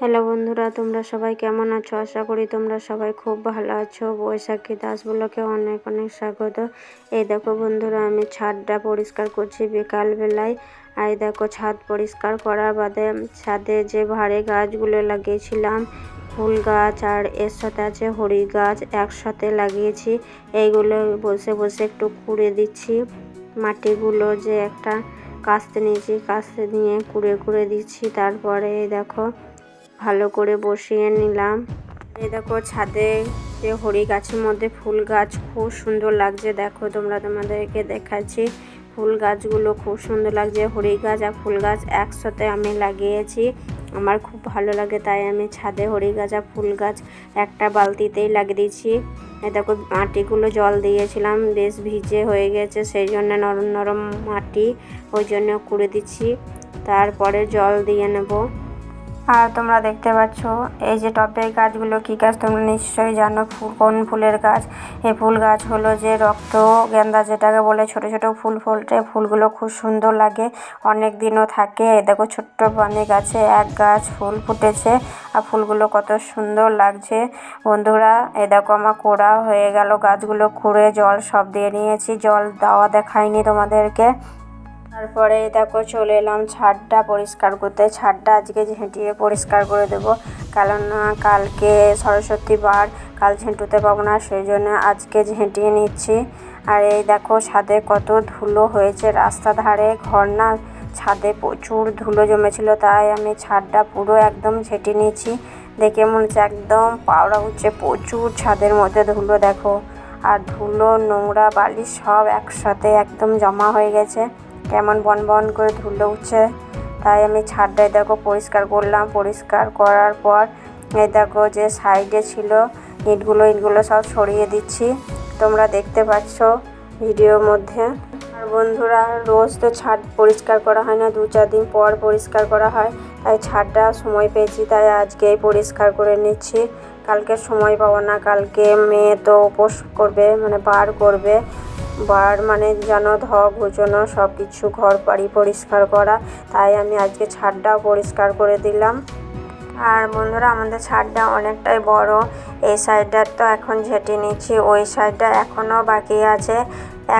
Hello বন্ধুরা, তোমরা সবাই কেমন আছো? আশা করি তোমরা সবাই খুব ভালো আছো। বৈশাখী দাস ব্লকে অনেক অনেক স্বাগত। এই দেখো বন্ধুরা, আমি ছাদটা পরিষ্কার করছি বিকালবেলায়। আর দেখো ছাদ পরিষ্কার করার বাদে ছাদে যে ভারে গাছগুলো লাগিয়েছিলাম, ফুল গাছ আর এর সাথে আছে হরি গাছ একসাথে লাগিয়েছি। এইগুলো বসে বসে একটু কুড়ে দিচ্ছি। মাটিগুলো যে একটা কাস্তে নিয়েছি, কাস্তে নিয়ে কুড়ে কুড়ে দিচ্ছি। তারপরে দেখো ভালো করে বসিয়ে নিলাম। এই দেখো ছাদে যে হরি গাছের মধ্যে ফুল গাছ খুব সুন্দর লাগছে। দেখো তোমরা তোমাদেরকে দেখাচ্ছি ফুল গাছগুলো খুব সুন্দর লাগছে। হরি গাছ আর ফুল গাছ একসাথে আমি লাগিয়েছি। আমার খুব ভালো লাগে তাই আমি ছাদে হরি গাছ আর ফুল গাছ একটা বালতিতেই লাগিয়ে দিয়েছি। দেখো মাটিগুলো জল দিয়েছিলাম, বেশ ভিজে হয়ে গেছে, সেই জন্য নরম নরম মাটি ওই জন্য কুড়ে দিচ্ছি। তারপরে জল দিয়ে নেব। আর তোমরা দেখতে পাচ্ছ। এই যে টবের গাছগুলো, কী গাছ তোমরা নিশ্চয়ই জানো? ফুল কোন ফুলের গাছ? এই ফুল গাছ হলো যে রক্ত গেন্দা, যেটাকে বলে ছোট ছোট ফুল। ফোটে ফুলগুলো খুব সুন্দর লাগে। অনেক দিনও থাকে। এই দেখো, ছোট্ট পানি গাছে এক গাছ ফুল ফুটেছে আর ফুলগুলো কত সুন্দর লাগছে। বন্ধুরা এ দেখো, আমার কোড়া হয়ে গেল। গাছগুলো খুঁড়ে জল সব দিয়ে নিয়েছি। জল দেওয়া দেখায়নি তোমাদেরকে। তারপরে দেখো চলে এলাম ছাদটা পরিষ্কার করতে। ছাদটা আজকে ঝেঁটিয়ে পরিষ্কার করে দেব। কারণ কালকে সরস্বতী বার, কাল ঝেঁটুতে পাবো না সেই জন্য আজকে ঝেঁটিয়ে নিচ্ছি। আর এই দেখো ছাদে কত ধুলো হয়েছে। রাস্তা ধারে ঘর না, ছাদে প্রচুর ধুলো জমেছিল, তাই আমি ছাদটা পুরো একদম ঝেঁটে নিয়েছি দেখে মনে হচ্ছে একদম পাওড়া উঠছে প্রচুর ছাদের মধ্যে ধুলো, দেখো। আর ধুলো, নোংরা বালি সব একসাথে একদম জমা হয়ে গেছে। কেমন বন বন করে ধুলো উঠছে। তাই আমি ছাদটায় দেখো পরিষ্কার করলাম। পরিষ্কার করার পর এই দেখো যে সাইডে ছিল ইটগুলো ইটগুলো সব সরিয়ে দিচ্ছি। তোমরা দেখতে পাচ্ছ ভিডিওর মধ্যে। আর বন্ধুরা, রোজ তো ছাদ পরিষ্কার করা হয় না, দু চার দিন পর পরিষ্কার করা হয়। তাই ছাদটা সময় পেয়েছি, তাই আজকেই পরিষ্কার করে নিচ্ছি। কালকে সময় পাবো না, কালকে মেয়ে তো উপোস করবে মানে বার করবে। বার মানে যেন ধোয়া ঘোচানো সব কিছু ঘর বাড়ি পরিষ্কার করা, তাই আমি আজকে ছাদটাও পরিষ্কার করে দিলাম। আর বন্ধুরা, আমাদের ছাদটা অনেকটাই বড়। এই সাইডটা তো এখন ঝেঁটে নিচ্ছি, ওই সাইডটা এখনও বাকি আছে।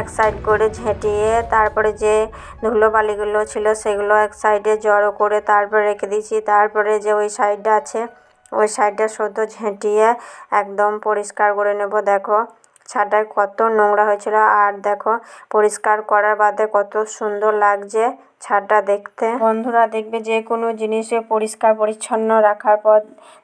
এক সাইড করে ঝেঁটিয়ে তারপরে যে ধুলো বালিগুলো ছিল সেগুলো এক সাইডে জড়ো করে তারপরে রেখে দিয়েছি। তারপরে যে ওই সাইডটা আছে, ওই সাইডটা শুদ্ধ ঝেঁটিয়ে একদম পরিষ্কার করে নেব, দেখো। ছাদটায় কত নোংরা হয়েছিল। আর দেখো, পরিষ্কার করার বাদে কত সুন্দর লাগছে ছাদটা দেখতে। বন্ধুরা, দেখবে যে কোনো জিনিসে পরিষ্কার পরিচ্ছন্ন রাখার পর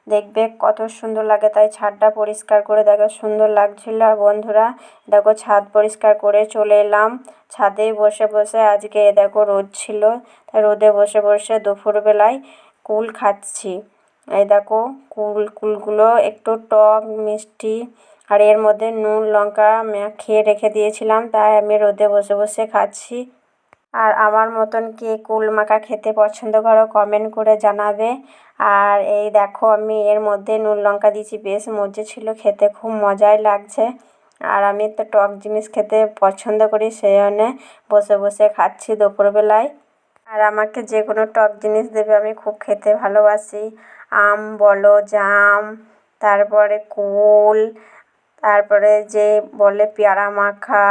দেখবে কত সুন্দর লাগে। তাই ছাদটা পরিষ্কার করে দেখো, সুন্দর লাগছিল। আর বন্ধুরা, দেখো ছাদ পরিষ্কার করে চলে এলাম। ছাদেই বসে বসে আজকে দেখো রোদ ছিল। তাই রোদে বসে বসে দুপুরবেলায় কুল খাচ্ছি। এই দেখো, কুল, কুলগুলো একটু টক, মিষ্টি আর এর মধ্যে নুন, লঙ্কা খেয়ে রেখে দিয়েছিলাম, তাই আমি রোদে বসে বসে খাচ্ছি। আর আমার মতন কে কুল মাখা খেতে পছন্দ করো কমেন্ট করে জানাবে। আর এই দেখো, আমি এর মধ্যে নুন, লঙ্কা দিয়েছি, বেশ মজে ছিল, খেতে খুব মজাই লাগছে। আর আমি তো টক জিনিস খেতে পছন্দ করি সেই জন্যে বসে বসে খাচ্ছি দুপুরবেলায়। আর আমাকে যে কোনো টক জিনিস দেবে, আমি খুব খেতে ভালোবাসি। আম বলো, জাম, তারপরে কুল তারপরে যে বলে পেয়ারা মাখা,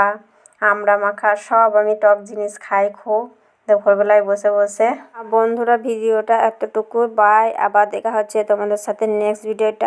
আমড়া মাখা, সব আমি টক জিনিস খাই খুব। দুপুরবেলায় বসে বসে। বন্ধুরা, ভিডিওটা এতটুকু বাই আবার দেখা হচ্ছে তোমাদের সাথে নেক্সট ভিডিওটা